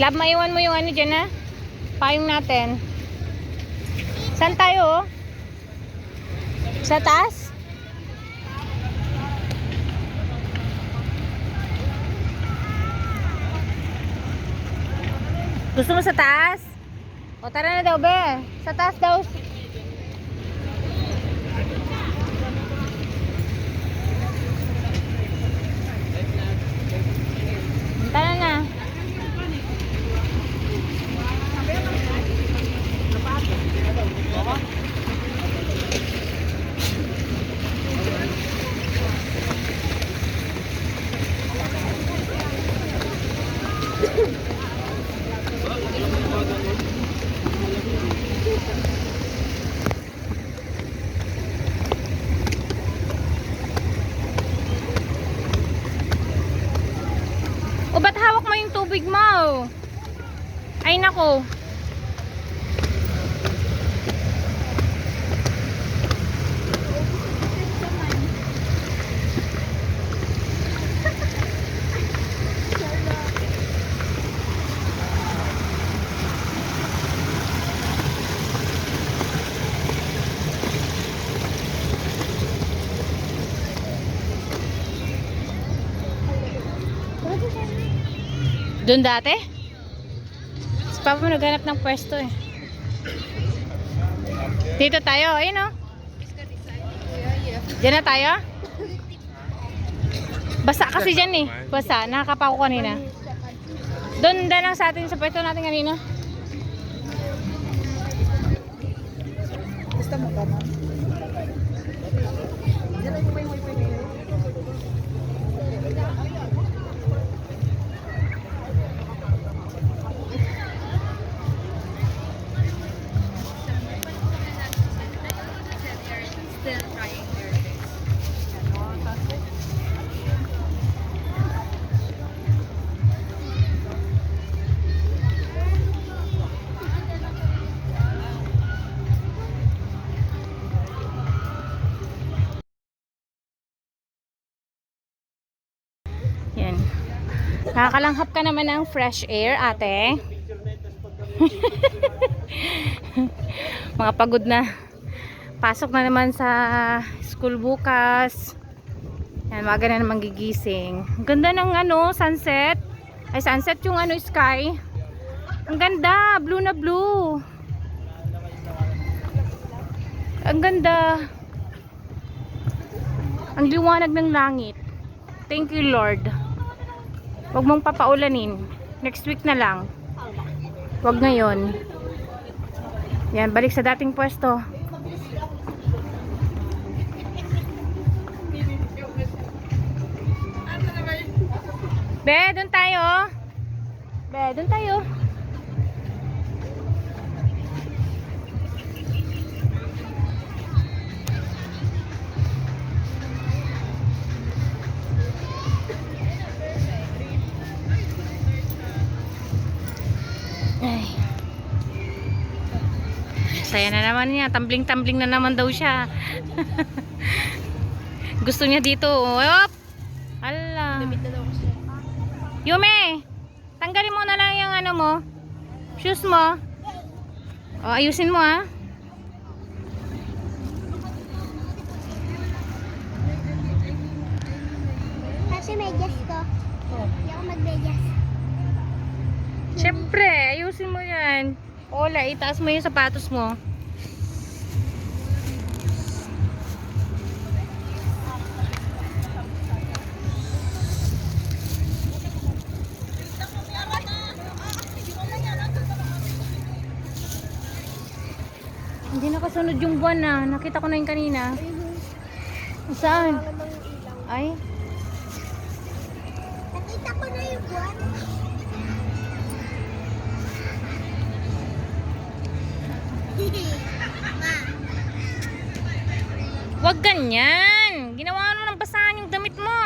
Lab, maiwan mo yung ano dyan ha? Payong natin. Saan tayo? oh? Sa taas? Gusto mo sa taas? O tara na daw, be. Sa taas daw. Tara na. O ba't hawak mo yung tubig mo? Ay nako. Doon dati? Si Papa mo naghanap ng pwesto eh. Dito tayo, ayun oh. Diyan na tayo? Basa kasi dyan eh. Basa, nakakapa ko kanina. Doon na lang sa atin sa pwesto natin kanina. Gusto mo ba, ma'am? Diyan ba yung wifi Nakakalanghap ka naman ng fresh air, ate. Mga pagod na. Pasok na naman sa school bukas. Yan, maga na naman gigising. Ang ganda ng ano, sunset. Ay, sunset yung ano, sky. Ang ganda, blue na blue. Ang ganda. Ang liwanag ng langit. Thank you, Lord. Huwag mong papaulanin. Next week na lang. Huwag ngayon. Yan, balik sa dating pwesto. Be, doon tayo. Be, doon tayo. Saya na naman niya. Tumbling-tumbling na naman daw siya. Gusto niya dito. Op! Ala. Yume! Tanggalin mo na lang yung ano mo. Shoes mo. O, ayusin mo ah. Kasi medyas ko. Hindi ako magmedyas. Siyempre, ayusin mo yan. Ola, itaas mo yung sapatos mo. Hindi nakasunod yung buwan na. Nakita ko na yung kanina. Saan? Ay, Nakita ko na yung buwan. Wag ganyan. Ginawa mo ng basahan yung damit mo.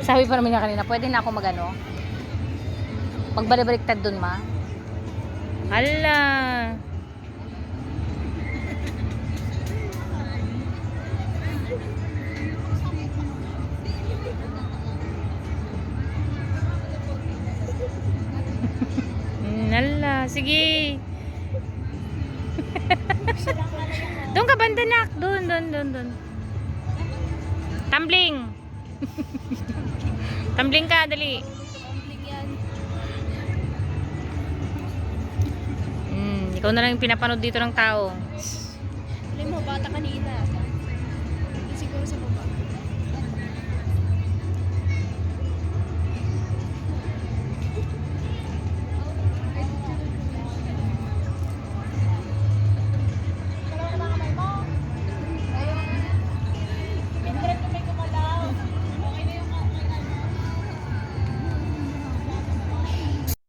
Sabi pa naman niya kanina, pwede na ako magano. Pagbalibaliktad dun, ma. Hala. ka. Sige. doon ka bandanak. Doon, doon, doon, doon. Tumbling. Tumbling ka, dali. Mm, ikaw na lang yung pinapanood dito ng tao. Alam mo, bata kanina. Siguro sa baba.